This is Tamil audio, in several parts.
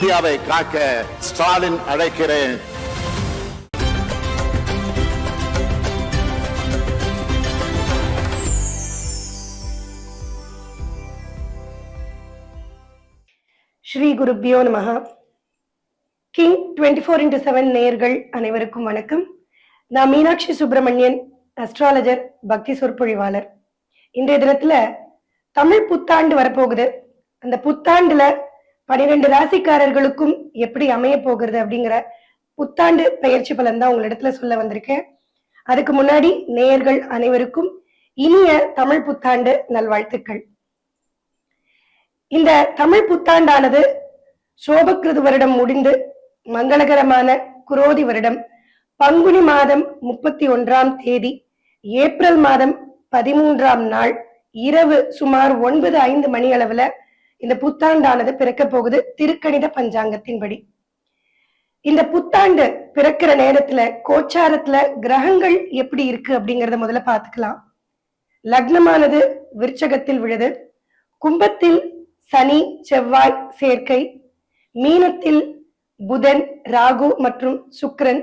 இந்தியாவை காக்க ஸ்டாலின் அழைக்கிறேன். ஸ்ரீ குருப்பியோ நமஹ. King twenty four into seven நேயர்கள் அனைவருக்கும் வணக்கம். நான் மீனாட்சி சுப்பிரமணியன் அஸ்ட்ராலஜர் பக்தி சொற்பொழிவாளர். இன்றைய தினத்துல தமிழ் புத்தாண்டு வரப்போகுது. அந்த புத்தாண்டுல பனிரெண்டு ராசிக்காரர்களுக்கும் எப்படி அமைய போகிறது அப்படிங்கிற புத்தாண்டு பயிற்சி பலன் தான் உங்களிடத்துல சொல்ல வந்திருக்கேன். அதுக்கு முன்னாடி நேயர்கள் அனைவருக்கும் இனிய தமிழ் புத்தாண்டு நல்வாழ்த்துக்கள். இந்த தமிழ் புத்தாண்டானது சோபக்கிருது வருடம் முடிந்து மங்களகரமான குரோதி வருடம். பங்குனி மாதம் முப்பத்தி ஒன்றாம் தேதி ஏப்ரல் மாதம் பதிமூன்றாம் நாள் இரவு சுமார் ஒன்பது ஐந்து மணி அளவுல இந்த புத்தாண்டானது பிறக்க போகுது திருக்கணித பஞ்சாங்கத்தின்படி. இந்த புத்தாண்டு பிறக்கிற நேரத்துல கோச்சாரத்துல கிரகங்கள் எப்படி இருக்கு அப்படிங்கறத முதல்ல பாத்துக்கலாம் லக்னமானது விருச்சகத்தில் விழுது. கும்பத்தில் சனி செவ்வாய் சேர்க்கை. மீனத்தில் புதன் ராகு மற்றும் சுக்கிரன்.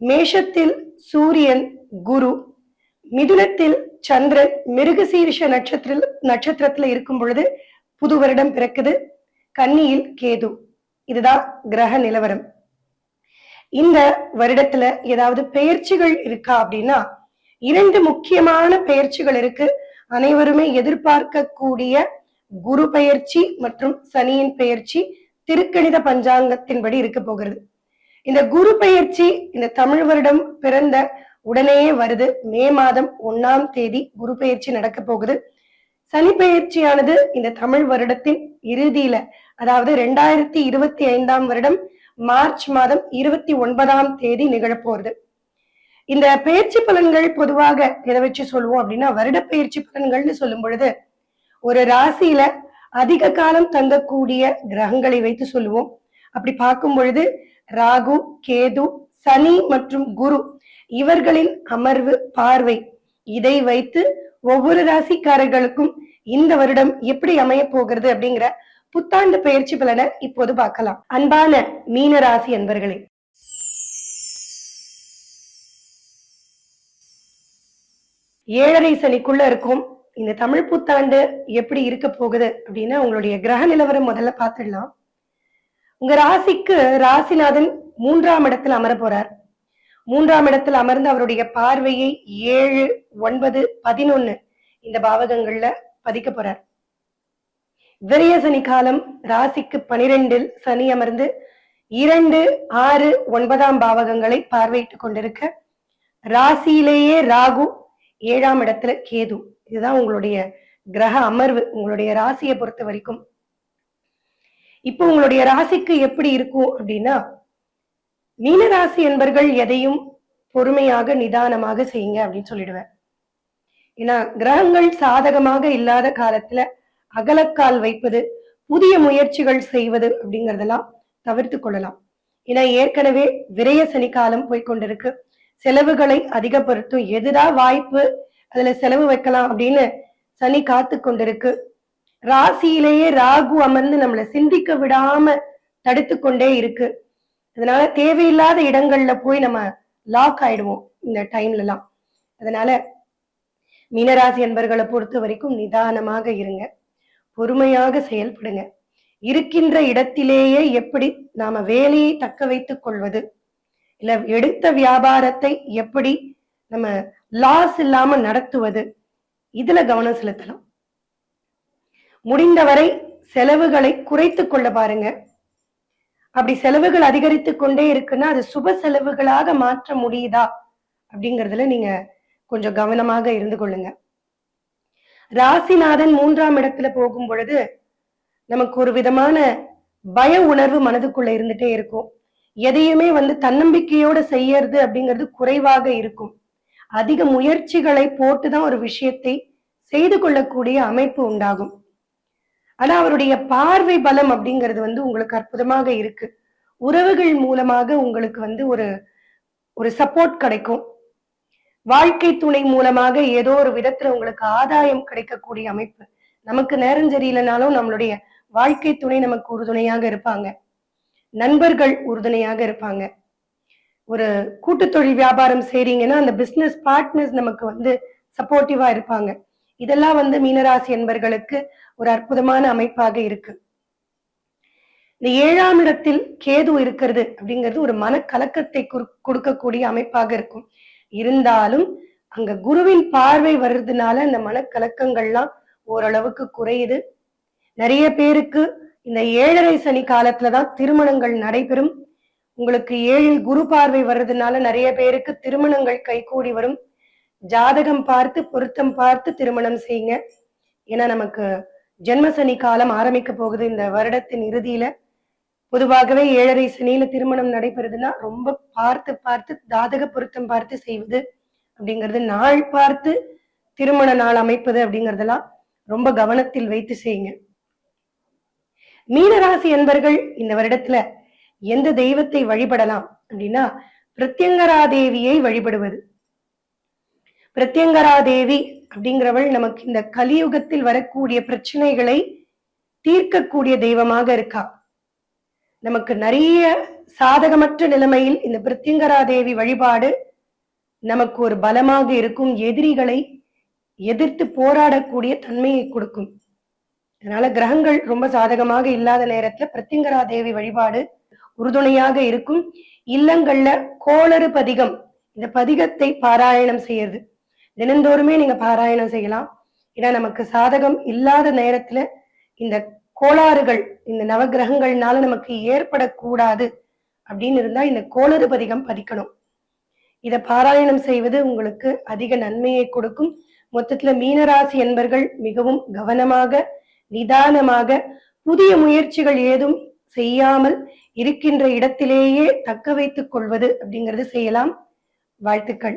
மேஷத்தில் சூரியன் குரு. மிதுனத்தில் சந்திரன் மிருகசீரிஷ நட்சத்திர நட்சத்திரத்துல இருக்கும் பொழுது புது வருடம் பிறக்குது. கன்னியில் கேது. இதுதான் கிரக நிலவரம். இந்த வருடத்துல ஏதாவது பெயர்ச்சிகள் இருக்கா அப்படின்னா இரண்டு முக்கியமான பெயர்ச்சிகள் இருக்கு. அனைவருமே எதிர்பார்க்கக்கூடிய குரு பெயர்ச்சி மற்றும் சனியின் பெயர்ச்சி திருக்கணித பஞ்சாங்கத்தின்படி இருக்க போகிறது. இந்த குரு பெயர்ச்சி இந்த தமிழ் வருடம் பிறந்த உடனேயே வருது. மே மாதம் ஒன்னாம் தேதி குரு பெயர்ச்சி நடக்க போகுது. சனி பெயர்ச்சியானது இந்த தமிழ் வருடத்தின் இறுதியில அதாவது ரெண்டாயிரத்தி இருபத்தி ஐந்தாம் வருடம் மார்ச் மாதம் இருபத்தி ஒன்பதாம் தேதி நிகழப்போறது. இந்த பயிற்சி பலன்கள் பொதுவாக எதை வச்சு சொல்லுவோம் அப்படின்னா வருட பயிற்சி பலன்கள்னு சொல்லும் பொழுது ஒரு ராசியில அதிக காலம் தங்கக்கூடிய கிரகங்களை வைத்து சொல்லுவோம். அப்படி பார்க்கும் பொழுது ராகு கேது சனி மற்றும் குரு இவர்களின் அமர்வு பார்வை இதை வைத்து ஒவ்வொரு ராசிக்காரர்களுக்கும் இந்த வருடம் எப்படி அமைய போகிறது அப்படிங்கிற புத்தாண்டு பயிற்சி பலனை இப்போது பார்க்கலாம். அன்பான மீன ராசி அன்பர்களே. ஏழரை சனிக்குள்ள இருக்கும். இந்த தமிழ் புத்தாண்டு எப்படி இருக்க போகுது அப்படின்னு உங்களுடைய கிரக நிலவரம் முதல்ல பார்த்துடலாம். உங்க ராசிக்கு ராசிநாதன் மூன்றாம் இடத்தில் அமர போறார். மூன்றாம் இடத்தில் அமர்ந்து அவருடைய பார்வையை ஏழு ஒன்பது பதினொன்னு இந்த பாவகங்கள்ல பதிக்க போறார். விரய சனி காலம் ராசிக்கு பனிரெண்டில் சனி அமர்ந்து இரண்டு ஆறு ஒன்பதாம் பாவகங்களை பார்வையிட்டுக் கொண்டிருக்க ராசியிலேயே ராகு ஏழாம் இடத்துல கேது. இதுதான் உங்களுடைய கிரக அமர்வு. உங்களுடைய ராசியை பொறுத்த வரைக்கும். இப்போ உங்களுடைய ராசிக்கு எப்படி இருக்கும் அப்படின்னா மீனராசி என்பர்கள் எதையும் பொறுமையாக நிதானமாக செய்யுங்க அப்படின்னு சொல்லிடுவேன். ஏன்னா கிரகங்கள் சாதகமாக இல்லாத காலத்துல அகலக்கால் வைப்பது புதிய முயற்சிகள் செய்வது அப்படிங்கறதெல்லாம் தவிர்த்து கொள்ளலாம். ஏன்னா ஏற்கனவே விரைய சனிக்காலம் போய்கொண்டிருக்கு செலவுகளை அதிகப்படுத்தும் எதுதான் வாய்ப்பு அதுல செலவு வைக்கலாம் அப்படின்னு சனி காத்து கொண்டிருக்கு. ராசியிலேயே ராகு அமர்ந்து நம்மளை சிந்திக்க விடாம தடுத்து கொண்டே இருக்கு. அதனால தேவையில்லாத இடங்கள்ல போய் நம்ம லாக் ஆயிடுவோம் இந்த டைம்ல எல்லாம். அதனால மீனராசி என்பர்களை பொறுத்த வரைக்கும் நிதானமாக இருங்க. பொறுமையாக செயல்படுங்க. இருக்கின்ற இடத்திலேயே எப்படி நாம வேலையை தக்க வைத்துக் கொள்வது? இல்ல எடுத்த வியாபாரத்தை எப்படி நம்ம லாஸ் இல்லாம நடத்துவது? இதுல கவனம் செலுத்தலாம். முடிந்தவரை செலவுகளை குறைத்து கொள்ள பாருங்க. அப்படி செலவுகள் அதிகரித்து கொண்டே இருக்குன்னா அது சுப செலவுகளாக மாற்ற முடியுதா? அப்படிங்கறதுல நீங்க கொஞ்சம் கவனமாக இருந்து கொள்ளுங்க. ராசிநாதன் மூன்றாம் இடத்துல போகும் பொழுது நமக்கு ஒரு விதமான பய உணர்வு மனதுக்குள்ள இருந்துட்டே இருக்கும். எதையுமே வந்து தன்னம்பிக்கையோட செய்யறது அப்படிங்கிறது குறைவாக இருக்கும். அதிக முயற்சிகளை போட்டுதான் ஒரு விஷயத்தை செய்து கொள்ளக்கூடிய அமைப்பு உண்டாகும். ஆனா அவருடைய பார்வை பலம் அப்படிங்கிறது வந்து உங்களுக்கு அற்புதமாக இருக்கு. உறவுகள் மூலமாக உங்களுக்கு வந்து ஒரு ஒரு சப்போர்ட் கிடைக்கும். வாழ்க்கை துணை மூலமாக ஏதோ ஒரு விதத்துல உங்களுக்கு ஆதாயம் கிடைக்கக்கூடிய அமைப்பு. நமக்கு நேரம் சரியில்லைனாலும் நம்மளுடைய வாழ்க்கை துணை நமக்கு உறுதுணையாக இருப்பாங்க. நண்பர்கள் உறுதுணையாக இருப்பாங்க. ஒரு கூட்டுத்தொழில் வியாபாரம் செய்றீங்கன்னா அந்த பிசினஸ் பார்ட்னர்ஸ் நமக்கு வந்து சப்போர்ட்டிவா இருப்பாங்க. இதெல்லாம் வந்து மீனராசி என்பர்களுக்கு ஒரு அற்புதமான அமைப்பாக இருக்கு. இந்த ஏழாம் இடத்தில் கேது இருக்கிறது அப்படிங்கிறது ஒரு மனக்கலக்கத்தை கொடுக்கக்கூடிய அமைப்பாக இருக்கும். இருந்தாலும் அங்க குருவின் பார்வை வர்றதுனால இந்த மனக்கலக்கங்கள்லாம் ஓரளவுக்கு குறையுது. நிறைய பேருக்கு இந்த ஏழரை சனி காலத்துலதான் திருமணங்கள் நடைபெறும். உங்களுக்கு ஏழில் குரு பார்வை வர்றதுனால நிறைய பேருக்கு திருமணங்கள் கைகூடி வரும். ஜாதகம் பார்த்து பொருத்தம் பார்த்து திருமணம் செய்யுங்க. ஏன்னா நமக்கு ஜென்ம சனி காலம் ஆரம்பிக்க போகுது. இந்த வருடத்தின் இறுதியில பொதுவாகவே ஏழரை சனியில திருமணம் நடைபெறுதுன்னா ரொம்ப பார்த்து பார்த்து ஜாதக பொருத்தம் பார்த்து செய்வது அப்படிங்கிறது நாள் பார்த்து திருமண நாள் அமைப்பது அப்படிங்கறதெல்லாம் ரொம்ப கவனத்தில் வைத்து செய்யுங்க. மீனராசி என்பர்கள் இந்த வருடத்துல எந்த தெய்வத்தை வழிபடலாம் அப்படின்னா பிரத்யங்கரா தேவியை வழிபடுவது. பிரத்யங்கரா தேவி அப்படிங்கிறவள் நமக்கு இந்த கலியுகத்தில் வரக்கூடிய பிரச்சனைகளை தீர்க்கக்கூடிய தெய்வமாக இருக்கா. நமக்கு நிறைய சாதகமற்ற நிலைமையில் இந்த பிரத்யங்கரா தேவி வழிபாடு நமக்கு ஒரு பலமாக இருக்கும் எதிரிகளை எதிர்த்து போராடக்கூடிய தன்மையை கொடுக்கும். அதனால கிரகங்கள் ரொம்ப சாதகமாக இல்லாத நேரத்துல பிரத்யங்கரா தேவி வழிபாடு உறுதுணையாக இருக்கும். இல்லங்கள்ல கோளறு பதிகம் இந்த பதிகத்தை பாராயணம் செய்யறது. தினந்தோறுமே நீங்க பாராயணம் செய்யலாம். ஏன்னா நமக்கு சாதகம் இல்லாத நேரத்துல இந்த கோளாறுகள் இந்த நவகிரகங்கள்னால நமக்கு ஏற்படக்கூடாது அப்படின்னு இருந்தா இந்த கோளறு பதிகம் பதிக்கணும். இத பாராயணம் செய்வது உங்களுக்கு அதிக நன்மையை கொடுக்கும். மொத்தத்துல மீனராசி என்பர்கள் மிகவும் கவனமாக நிதானமாக புதிய முயற்சிகள் ஏதும் செய்யாமல் இருக்கின்ற இடத்திலேயே தக்க வைத்துக் கொள்வது அப்படிங்கிறது செய்யலாம். வாழ்த்துக்கள்.